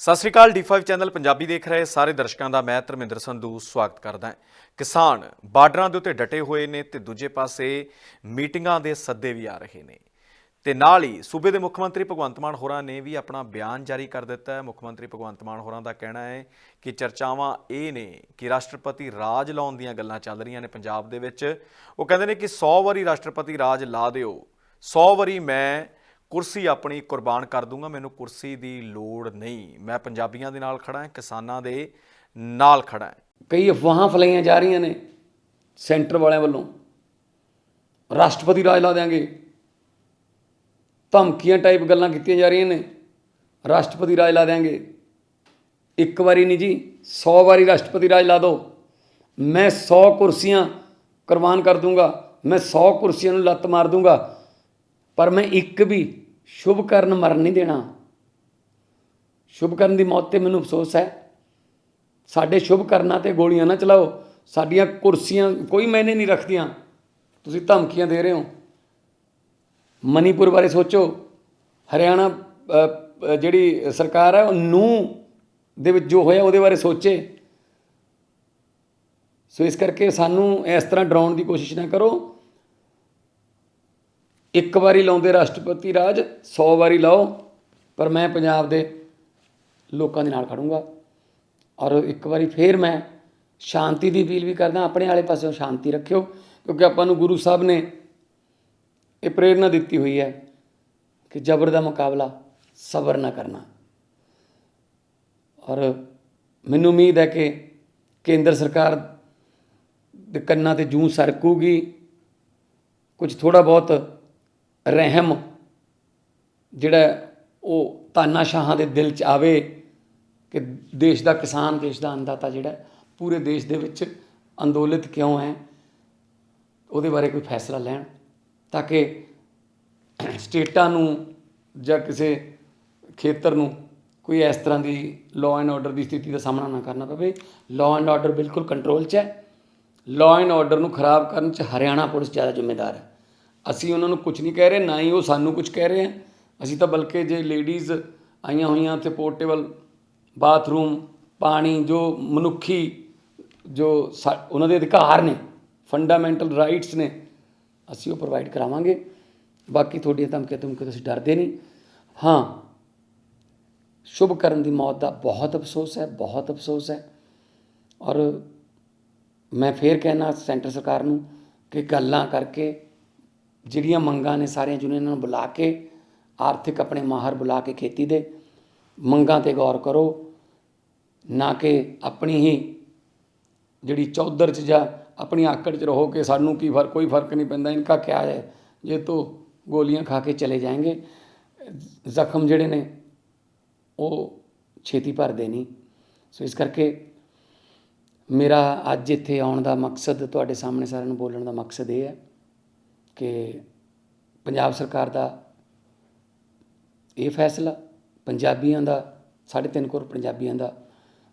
ਸਤਿ ਸ੍ਰੀ ਅਕਾਲ D5 channel Punjabi ਦੇਖ ਰਹੇ ਸਾਰੇ ਦਰਸ਼ਕਾਂ ਦਾ, ਮੈਂ ਧਰਮਿੰਦਰ ਸੰਧੂ ਸਵਾਗਤ ਕਰਦਾ ਹਾਂ। ਕਿਸਾਨ ਬਾਰਡਰਾਂ ਦੇ ਉੱਤੇ ਡਟੇ ਹੋਏ ਨੇ ਤੇ ਦੂਜੇ ਪਾਸੇ ਮੀਟਿੰਗਾਂ ਦੇ ਸੱਦੇ ਵੀ ਆ ਰਹੇ ਨੇ। ਤੇ ਨਾਲ ਹੀ ਸੂਬੇ ਦੇ ਮੁੱਖ ਮੰਤਰੀ ਭਗਵੰਤ ਮਾਨ ਹੋਰਾਂ ਨੇ ਵੀ ਆਪਣਾ ਬਿਆਨ ਜਾਰੀ ਕਰ ਦਿੱਤਾ ਹੈ। ਮੁੱਖ ਮੰਤਰੀ ਭਗਵੰਤ ਮਾਨ ਹੋਰਾਂ ਦਾ ਕਹਿਣਾ ਹੈ ਕਿ ਚਰਚਾਵਾਂ ਇਹ ਨੇ ਕਿ ਰਾਸ਼ਟਰਪਤੀ ਰਾਜ ਲਾਉਣ ਦੀਆਂ ਗੱਲਾਂ ਚੱਲ ਰਹੀਆਂ ਨੇ ਪੰਜਾਬ ਦੇ ਵਿੱਚ। ਉਹ ਕਹਿੰਦੇ ਨੇ ਕਿ 100 ਵਾਰੀ ਰਾਸ਼ਟਰਪਤੀ ਰਾਜ ਲਾ ਦਿਓ 100 ਵਾਰੀ ਮੈਂ ਕੁਰਸੀ ਆਪਣੀ ਕੁਰਬਾਨ ਕਰ ਦੂੰਗਾ, ਮੈਨੂੰ ਕੁਰਸੀ ਦੀ ਲੋੜ ਨਹੀਂ। ਮੈਂ ਪੰਜਾਬੀਆਂ ਦੇ ਨਾਲ ਖੜਾ ਹਾਂ, ਕਿਸਾਨਾਂ ਦੇ ਨਾਲ ਖੜਾ ਹਾਂ। ਕਈ ਅਫਵਾਹਾਂ ਫਲਾਈਆਂ ਜਾ ਰਹੀਆਂ ਨੇ ਸੈਂਟਰ ਵਾਲਿਆਂ ਵੱਲੋਂ। ਰਾਸ਼ਟਰਪਤੀ ਰਾਜ ਲਾ ਦੇਾਂਗੇ ਧਮਕੀਆਂ ਟਾਈਪ ਗੱਲਾਂ ਕੀਤੀਆਂ ਜਾ ਰਹੀਆਂ ਨੇ। ਰਾਸ਼ਟਰਪਤੀ ਰਾਜ ਲਾ ਦੇਾਂਗੇ ਇੱਕ ਵਾਰੀ ਨਹੀਂ ਜੀ 100 ਵਾਰੀ ਰਾਸ਼ਟਰਪਤੀ ਰਾਜ ਲਾ ਦਿਓ। ਮੈਂ 100 ਕੁਰਸੀਆਂ ਕੁਰਬਾਨ ਕਰ ਦੂੰਗਾ, ਮੈਂ 100 ਕੁਰਸੀਆਂ ਨੂੰ ਲੱਤ ਮਾਰ ਦੂੰਗਾ, ਪਰ ਮੈਂ ਇੱਕ ਵੀ ਸ਼ੁਭ ਕਰਨ ਮਰਨ ਨਹੀਂ ਦੇਣਾ। ਸ਼ੁਭ ਕਰਨ ਦੀ ਮੌਤ ਤੇ ਮੈਨੂੰ ਅਫਸੋਸ ਹੈ। ਸਾਡੇ ਸ਼ੁਭ ਕਰਨਾ ਤੇ ਗੋਲੀਆਂ ਨਾ ਚਲਾਓ। ਸਾਡੀਆਂ ਕੁਰਸੀਆਂ ਕੋਈ ਮੈਨੇ ਨਹੀਂ ਰੱਖਦੀਆਂ। ਤੁਸੀਂ ਧਮਕੀਆਂ ਦੇ ਰਹੇ ਹੋ। ਮਨੀਪੁਰ ਬਾਰੇ ਸੋਚੋ। ਹਰਿਆਣਾ ਜਿਹੜੀ ਸਰਕਾਰ ਹੈ, ਉਹ ਨੂੰ ਦੇ ਵਿੱਚ ਜੋ ਹੋਇਆ, ਉਹਦੇ ਬਾਰੇ ਸੋਚੇ। ਸੋ ਇਸ ਕਰਕੇ ਸਾਨੂੰ ਇਸ ਤਰ੍ਹਾਂ ਡਰਾਉਣ ਦੀ ਕੋਸ਼ਿਸ਼ ਨਾ ਕਰੋ। ਇੱਕ ਵਾਰੀ ਲਾਉਂਦੇ ਰਾਸ਼ਟਰਪਤੀ ਰਾਜ 100 ਵਾਰੀ ਲਾਓ, ਪਰ ਮੈਂ ਪੰਜਾਬ ਦੇ ਲੋਕਾਂ ਦੇ ਨਾਲ ਖੜੂੰਗਾ। ਔਰ ਇੱਕ ਵਾਰੀ ਫੇਰ ਮੈਂ ਸ਼ਾਂਤੀ ਦੀ ਅਪੀਲ ਵੀ ਕਰਦਾ, ਆਪਣੇ ਵਾਲੇ ਪਾਸਿਓਂ ਸ਼ਾਂਤੀ ਰੱਖਿਓ, ਕਿਉਂਕਿ ਆਪਾਂ ਨੂੰ ਗੁਰੂ ਸਾਹਿਬ ਨੇ ਇਹ ਪ੍ਰੇਰਣਾ ਦਿੱਤੀ ਹੋਈ ਹੈ ਕਿ ਜ਼ਬਰ ਦਾ ਮੁਕਾਬਲਾ ਸਬਰ ਨਾ ਕਰਨਾ। ਔਰ ਮੈਨੂੰ ਉਮੀਦ ਹੈ ਕਿ ਕੇਂਦਰ ਸਰਕਾਰ ਦੇ ਕੰਨਾਂ ਤੇ ਜੂੰ ਸਰਕੂਗੀ। ਕੁਝ ਥੋੜਾ ਬਹੁਤ ਰਹਿਮ, ਜਿਹੜਾ ਉਹ ਤਾਨਾਸ਼ਾਹਾਂ ਦੇ ਦਿਲ 'ਚ ਆਵੇ ਕਿ ਦੇਸ਼ ਦਾ ਕਿਸਾਨ, ਦੇਸ਼ ਦਾ ਅੰਨਦਾਤਾ ਜਿਹੜਾ ਪੂਰੇ ਦੇਸ਼ ਦੇ ਵਿੱਚ ਅੰਦੋਲਿਤ ਕਿਉਂ ਹੈ, ਉਹਦੇ ਬਾਰੇ ਕੋਈ ਫੈਸਲਾ ਲੈਣ ਤਾਂ ਕਿ ਸਟੇਟਾਂ ਨੂੰ ਜਾਂ ਕਿਸੇ ਖੇਤਰ ਨੂੰ ਕੋਈ ਇਸ ਤਰ੍ਹਾਂ ਦੀ ਲਾਅ ਐਂਡ ਆਰਡਰ ਦੀ ਸਥਿਤੀ ਦਾ ਸਾਹਮਣਾ ਨਾ ਕਰਨਾ ਪਵੇ। ਲਾਅ ਐਂਡ ਆਰਡਰ ਬਿਲਕੁਲ ਕੰਟਰੋਲ 'ਚ ਹੈ। ਲਾਅ ਐਂਡ ਆਰਡਰ ਨੂੰ ਖਰਾਬ ਕਰਨ 'ਚ ਹਰਿਆਣਾ ਪੁਲਿਸ ਜ਼ਿਆਦਾ ਜ਼ਿੰਮੇਦਾਰ ਹੈ। ਅਸੀਂ ਉਹਨਾਂ ਨੂੰ ਕੁਝ ਨਹੀਂ ਕਹਿ ਰਹੇ, ਨਾ ਹੀ ਉਹ ਸਾਨੂੰ ਕੁਝ ਕਹਿ ਰਹੇ ਆ। ਅਸੀਂ ਤਾਂ ਬਲਕਿ ਜੇ ਲੇਡੀਜ਼ ਆਈਆਂ ਹੋਈਆਂ ਉੱਥੇ ਪੋਰਟੇਬਲ ਬਾਥਰੂਮ ਪਾਣੀ, ਜੋ ਮਨੁੱਖੀ, ਜੋ ਸਾ- ਉਹਨਾਂ ਦੇ ਅਧਿਕਾਰ ਨੇ ਫੰਡਾਮੈਂਟਲ ਰਾਈਟਸ ਨੇ, ਅਸੀਂ ਉਹ ਪ੍ਰੋਵਾਈਡ ਕਰਾਵਾਂਗੇ। ਬਾਕੀ ਤੁਹਾਡੀਆਂ ਧਮਕੀਆਂ ਧਮਕੀਆਂ ਤੁਸੀਂ ਡਰਦੇ ਨਹੀਂ। ਹਾਂ, ਸ਼ੁਭ ਕਰਨ ਦੀ ਮੌਤ ਦਾ ਬਹੁਤ ਅਫਸੋਸ ਹੈ, ਬਹੁਤ ਅਫਸੋਸ ਹੈ। ਔਰ ਮੈਂ ਫੇਰ ਕਹਿਣਾ ਸੈਂਟਰ ਸਰਕਾਰ ਨੂੰ ਕਿ ਗੱਲਾਂ ਕਰਕੇ ਜਿਹੜੀਆਂ ਮੰਗਾਂ ਨੇ ਸਾਰੀਆਂ ਯੂਨੀਅਨਾਂ ਨੂੰ ਬੁਲਾ ਕੇ, ਆਰਥਿਕ ਆਪਣੇ ਮਾਹਰ ਬੁਲਾ ਕੇ ਖੇਤੀ ਦੇ। ਮੰਗਾਂ ਤੇ ਗੌਰ ਕਰੋ। ਨਾ ਕਿ ਆਪਣੀ ਹੀ ਜਿਹੜੀ ਚੌਧਰ ਚ ਜਾਂ ਆਪਣੀ ਆਕੜ ਚ ਰਹੋ ਕਿ ਸਾਨੂੰ ਕੀ ਫ਼ਰਕ, ਕੋਈ ਫ਼ਰਕ ਨਹੀਂ ਪੈਂਦਾ। ਇਨਕਾ ਕਿਆ ਹੈ? ਜੇ ਤੋ ਗੋਲੀਆਂ ਖਾ ਕੇ ਚਲੇ ਜਾएंगे ਜ਼ਖਮ ਜਿਹੜੇ ਨੇ, ਉਹ ਛੇਤੀ ਭਰਦੇ ਨਹੀਂ। ਸੋ ਇਸ ਕਰਕੇ ਮੇਰਾ ਅੱਜ ਇੱਥੇ ਆਉਣ ਦਾ ਮਕਸਦ, ਤੁਹਾਡੇ ਸਾਹਮਣੇ ਸਾਰਿਆਂ ਨੂੰ ਬੋਲਣ ਦਾ ਮਕਸਦ ਇਹ ਹੈ ਕਿ ਪੰਜਾਬ ਸਰਕਾਰ ਦਾ ਇਹ ਫੈਸਲਾ ਪੰਜਾਬੀਆਂ ਦਾ, ਸਾਢੇ ਤਿੰਨ ਕਰੋੜ ਪੰਜਾਬੀਆਂ ਦਾ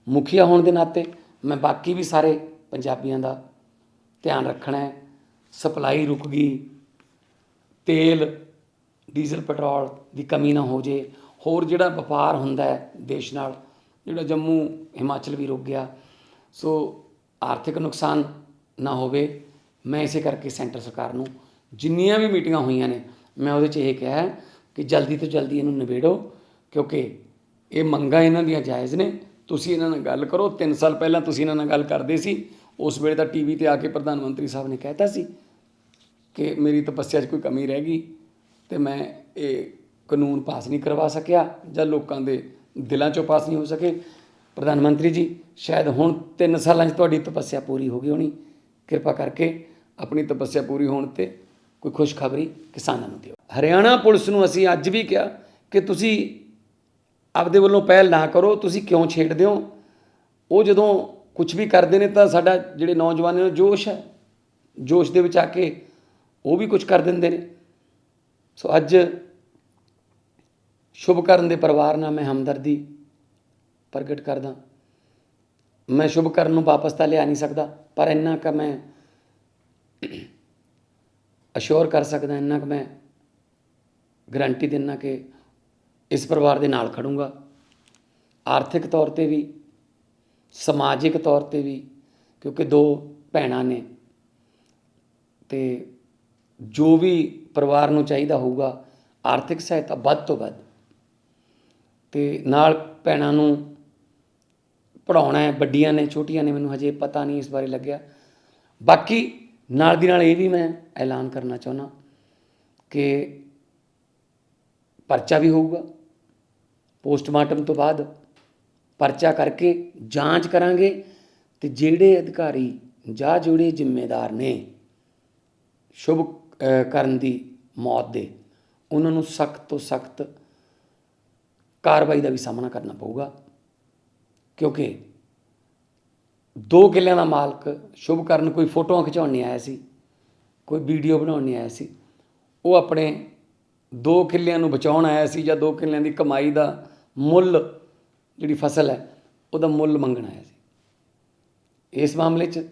ਮੁਖੀਆ ਹੋਣ ਦੇ ਨਾਤੇ ਮੈਂ ਬਾਕੀ ਵੀ ਸਾਰੇ ਪੰਜਾਬੀਆਂ ਦਾ ਧਿਆਨ ਰੱਖਣਾ ਹੈ। ਸਪਲਾਈ ਰੁਕ ਗਈ, ਤੇਲ, ਡੀਜ਼ਲ, ਪੈਟਰੋਲ ਦੀ ਕਮੀ ਨਾ ਹੋ ਜੇ। ਹੋਰ ਜਿਹੜਾ ਵਪਾਰ ਹੁੰਦਾ ਹੈ ਦੇਸ਼ ਨਾਲ, ਜਿਹੜਾ ਜੰਮੂ, ਹਿਮਾਚਲ ਵੀ ਰੁਕ ਗਿਆ। ਸੋ ਆਰਥਿਕ ਨੁਕਸਾਨ ਨਾ ਹੋਵੇ। ਮੈਂ ਇਸੇ ਕਰਕੇ ਸੈਂਟਰ ਸਰਕਾਰ ਨੂੰ ਜਿੰਨੀਆਂ ਵੀ ਮੀਟਿੰਗਾਂ ਹੋਈਆਂ ਨੇ, ਮੈਂ ਉਹਦੇ 'ਚ ਇਹ ਕਿਹਾ ਕਿ ਜਲਦੀ ਤੋਂ ਜਲਦੀ ਇਹਨੂੰ ਨਿਬੇੜੋ, ਕਿਉਂਕਿ ਇਹ ਮੰਗਾਂ ਇਹਨਾਂ ਦੀਆਂ ਜਾਇਜ਼ ਨੇ। ਤੁਸੀਂ ਇਹਨਾਂ ਨਾਲ ਗੱਲ ਕਰੋ। 3 ਸਾਲ ਪਹਿਲਾਂ ਤੁਸੀਂ ਇਹਨਾਂ ਨਾਲ ਗੱਲ ਕਰਦੇ ਸੀ। ਉਸ ਵੇਲੇ ਤਾਂ ਟੀਵੀ ਤੇ ਆ ਕੇ ਪ੍ਰਧਾਨ ਮੰਤਰੀ ਸਾਹਿਬ ਨੇ ਕਹਿਤਾ ਸੀ ਕਿ ਮੇਰੀ ਤਪੱਸਿਆ 'ਚ ਕੋਈ ਕਮੀ ਰਹਿ ਗਈ ਤੇ ਮੈਂ ਇਹ ਕਾਨੂੰਨ ਪਾਸ ਨਹੀਂ ਕਰਵਾ ਸਕਿਆ ਜਾਂ ਲੋਕਾਂ ਦੇ ਦਿਲਾਂ 'ਚੋਂ ਪਾਸ ਨਹੀਂ ਹੋ ਸਕੇ। ਪ੍ਰਧਾਨ ਮੰਤਰੀ ਜੀ, ਸ਼ਾਇਦ ਹੁਣ 3 ਸਾਲਾਂ 'ਚ ਤੁਹਾਡੀ ਤਪੱਸਿਆ ਪੂਰੀ ਹੋ ਗਈ ਹੋਣੀ। ਕਿਰਪਾ ਕਰਕੇ ਆਪਣੀ ਤਪੱਸਿਆ ਪੂਰੀ ਹੋਣ ਤੇ ਕੋਈ ਖੁਸ਼ਖਬਰੀ ਕਿਸਾਨਾਂ ਨੂੰ ਦਿਓ। ਹਰਿਆਣਾ ਪੁਲਿਸ ਨੂੰ ਅਸੀਂ ਅੱਜ ਵੀ ਕਿਹਾ ਕਿ ਤੁਸੀਂ ਆਪਦੇ ਵੱਲੋਂ ਪਹਿਲ ਨਾ ਕਰੋ, ਤੁਸੀਂ ਕਿਉਂ ਛੇੜਦੇ ਹੋ? ਉਹ ਜਦੋਂ ਕੁਝ ਵੀ ਕਰਦੇ ਨੇ ਤਾਂ ਸਾਡਾ ਜਿਹੜੇ ਨੌਜਵਾਨਾਂ ਨੂੰ ਜੋਸ਼ ਹੈ, ਜੋਸ਼ ਦੇ ਵਿੱਚ ਆ ਕੇ ਉਹ ਵੀ ਕੁਝ ਕਰ ਦਿੰਦੇ ਨੇ। ਸੋ ਅੱਜ ਸ਼ੁਭਕਰਨ ਦੇ ਪਰਿਵਾਰ ਨਾਲ ਮੈਂ ਹਮਦਰਦੀ ਪ੍ਰਗਟ ਕਰਦਾ। ਮੈਂ ਸ਼ੁਭਕਰਨ ਨੂੰ ਵਾਪਸ ਤਾਂ ਲਿਆ ਨਹੀਂ ਸਕਦਾ, ਪਰ ਇੰਨਾ ਕੁ ਮੈਂ ਅਸ਼ੋਰ ਕਰ ਸਕਦਾ ਇੰਨਾ ਕੁ ਮੈਂ ਗਰੰਟੀ ਦਿੰਨਾ ਕਿ ਇਸ ਪਰਿਵਾਰ ਦੇ ਨਾਲ ਖੜੂੰਗਾ। ਆਰਥਿਕ ਤੌਰ ਤੇ ਵੀ, ਸਮਾਜਿਕ ਤੌਰ ਤੇ ਵੀ, ਕਿਉਂਕਿ ਦੋ ਭੈਣਾਂ ਨੇ। ਤੇ ਜੋ ਵੀ ਪਰਿਵਾਰ ਨੂੰ ਚਾਹੀਦਾ ਹੋਊਗਾ, ਆਰਥਿਕ ਸਹਾਇਤਾ ਵੱਧ ਤੋਂ ਵੱਧ। ਤੇ ਨਾਲ ਭੈਣਾਂ ਨੂੰ ਪੜਾਉਣਾ ਹੈ, ਵੱਡੀਆਂ ਨੇ, ਛੋਟੀਆਂ ਨੇ, ਮੈਨੂੰ ਹਜੇ ਪਤਾ ਨਹੀਂ ਇਸ ਬਾਰੇ ਲੱਗਿਆ। ਬਾਕੀ ਨਾਲ ਦੀ ਨਾਲ ਇਹ ਵੀ ਮੈਂ ਐਲਾਨ ਕਰਨਾ ਚਾਹੁੰਦਾ ਕਿ ਪਰਚਾ ਵੀ ਹੋਊਗਾ, ਪੋਸਟਮਾਰਟਮ ਤੋਂ ਬਾਅਦ ਪਰਚਾ ਕਰਕੇ ਜਾਂਚ ਕਰਾਂਗੇ ਤੇ ਜਿਹੜੇ ਅਧਿਕਾਰੀ ਜਾਂ ਜਿਹੜੇ ਜ਼ਿੰਮੇਦਾਰ ਨੇ ਸ਼ੁਭ ਕਰਨ ਦੀ ਮੌਤ ਦੇ, ਉਹਨਾਂ ਨੂੰ ਸਖਤ ਤੋਂ ਸਖਤ ਕਾਰਵਾਈ ਦਾ ਵੀ ਸਾਹਮਣਾ ਕਰਨਾ ਪਊਗਾ ਕਿਉਂਕਿ ਦੋ ਕਿੱਲਿਆਂ ਦਾ ਮਾਲਕ ਸ਼ੁਭ ਕਰਨ ਕੋਈ ਫੋਟੋਆਂ ਖਿਚਾਉਣ ਨਹੀਂ ਆਇਆ ਸੀ, ਕੋਈ ਵੀਡੀਓ ਬਣਾਉਣ ਨਹੀਂ ਆਇਆ ਸੀ। ਉਹ ਆਪਣੇ ਦੋ ਕਿੱਲਿਆਂ ਨੂੰ ਬਚਾਉਣ ਆਇਆ ਸੀ ਜਾਂ ਦੋ ਕਿੱਲਿਆਂ ਦੀ ਕਮਾਈ ਦਾ ਮੁੱਲ ਜਿਹੜੀ ਫਸਲ ਹੈ, ਉਹਦਾ ਮੁੱਲ ਮੰਗਣ ਆਇਆ ਸੀ। ਇਸ ਮਾਮਲੇ 'ਚ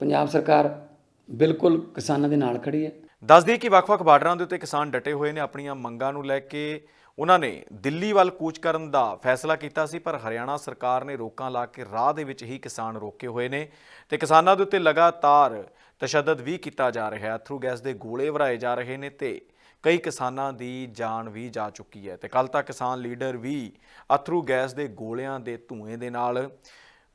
ਪੰਜਾਬ ਸਰਕਾਰ ਬਿਲਕੁਲ ਕਿਸਾਨਾਂ ਦੇ ਨਾਲ ਖੜੀ ਹੈ। ਦੱਸਦੀ ਕਿ ਵੱਖ-ਵੱਖ ਬਾਰਡਰਾਂ ਦੇ ਉੱਤੇ ਕਿਸਾਨ ਡਟੇ ਹੋਏ ਨੇ, ਆਪਣੀਆਂ ਮੰਗਾਂ ਨੂੰ ਲੈ ਕੇ ਉਹਨਾਂ ਨੇ ਦਿੱਲੀ ਵੱਲ ਕੂਚ ਕਰਨ ਦਾ ਫੈਸਲਾ ਕੀਤਾ ਸੀ, ਪਰ ਹਰਿਆਣਾ ਸਰਕਾਰ ਨੇ ਰੋਕਾਂ ਲਾ ਕੇ ਰਾਹ ਦੇ ਵਿੱਚ ਹੀ ਕਿਸਾਨ ਰੋਕੇ ਹੋਏ ਨੇ ਤੇ ਕਿਸਾਨਾਂ ਦੇ ਉੱਤੇ ਲਗਾਤਾਰ ਤਸ਼ੱਦਦ ਵੀ ਕੀਤਾ ਜਾ ਰਿਹਾ ਹੈ। ਥਰੂ ਗੈਸ ਦੇ ਗੋਲੇ ਵਰਾਏ ਜਾ ਰਹੇ ਨੇ ਤੇ ਕਈ ਕਿਸਾਨਾਂ ਦੀ ਜਾਨ ਵੀ ਜਾ ਚੁੱਕੀ ਹੈ ਤੇ ਕੱਲ ਤੱਕ ਕਿਸਾਨ ਲੀਡਰ ਵੀ ਅਥਰੂ ਗੈਸ ਦੇ ਗੋਲਿਆਂ ਦੇ ਧੂਏ ਦੇ ਨਾਲ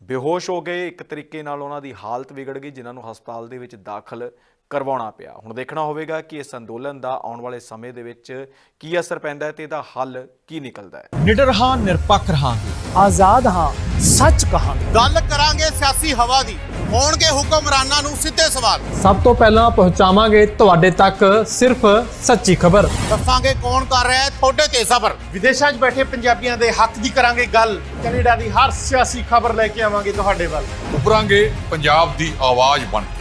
ਬੇਹੋਸ਼ ਹੋ ਗਏ। ਇੱਕ ਤਰੀਕੇ ਨਾਲ ਉਹਨਾਂ ਦੀ ਹਾਲਤ ਵਿਗੜ ਗਈ, ਜਿਨ੍ਹਾਂ ਨੂੰ ਹਸਪਤਾਲ ਦੇ ਵਿੱਚ ਦਾਖਲ ਕਰਵਾਉਣਾ ਪਿਆ। ਹੁਣ ਦੇਖਣਾ ਹੋਵੇਗਾ ਕਿ ਇਸ ਅੰਦੋਲਨ ਦਾ ਆਉਣ ਵਾਲੇ ਸਮੇਂ ਦੇ ਵਿੱਚ ਕੀ ਅਸਰ ਪੈਂਦਾ ਹੈ ਤੇ ਇਹਦਾ ਹੱਲ ਕੀ ਨਿਕਲਦਾ ਹੈ। ਨਿਡਰ ਹਾਂ ਨਿਰਪੱਖ ਰਹਾਂਗੇ। ਆਜ਼ਾਦ ਹਾਂ ਸੱਚ ਕਹਾਂਗੇ। ਗੱਲ ਕਰਾਂਗੇ ਸਿਆਸੀ ਹਵਾ ਦੀ। ਹੋਣਗੇ ਹੁਕਮਰਾਨਾਂ ਨੂੰ ਸਿੱਧੇ ਸਵਾਲ। ਸਭ ਤੋਂ ਪਹਿਲਾਂ ਪਹੁੰਚਾਵਾਂਗੇ ਤੁਹਾਡੇ ਤੱਕ ਸਿਰਫ ਸੱਚੀ ਖਬਰ। ਦੱਸਾਂਗੇ ਕੌਣ ਕਰ ਰਿਹਾ ਹੈ ਤੁਹਾਡੇ ਤੇ ਸਬਰ। ਵਿਦੇਸ਼ਾਂ 'ਚ ਬੈਠੇ ਪੰਜਾਬੀਆਂ ਦੇ ਹੱਕ ਦੀ ਕਰਾਂਗੇ ਗੱਲ। ਕੈਨੇਡਾ ਦੀ ਹਰ ਸਿਆਸੀ ਖਬਰ ਲੈ ਕੇ ਆਵਾਂਗੇ ਤੁਹਾਡੇ ਵੱਲ। ਉਭਰਾਂਗੇ ਪੰਜਾਬ ਦੀ ਆਵਾਜ਼ ਬਣ ਕੇ।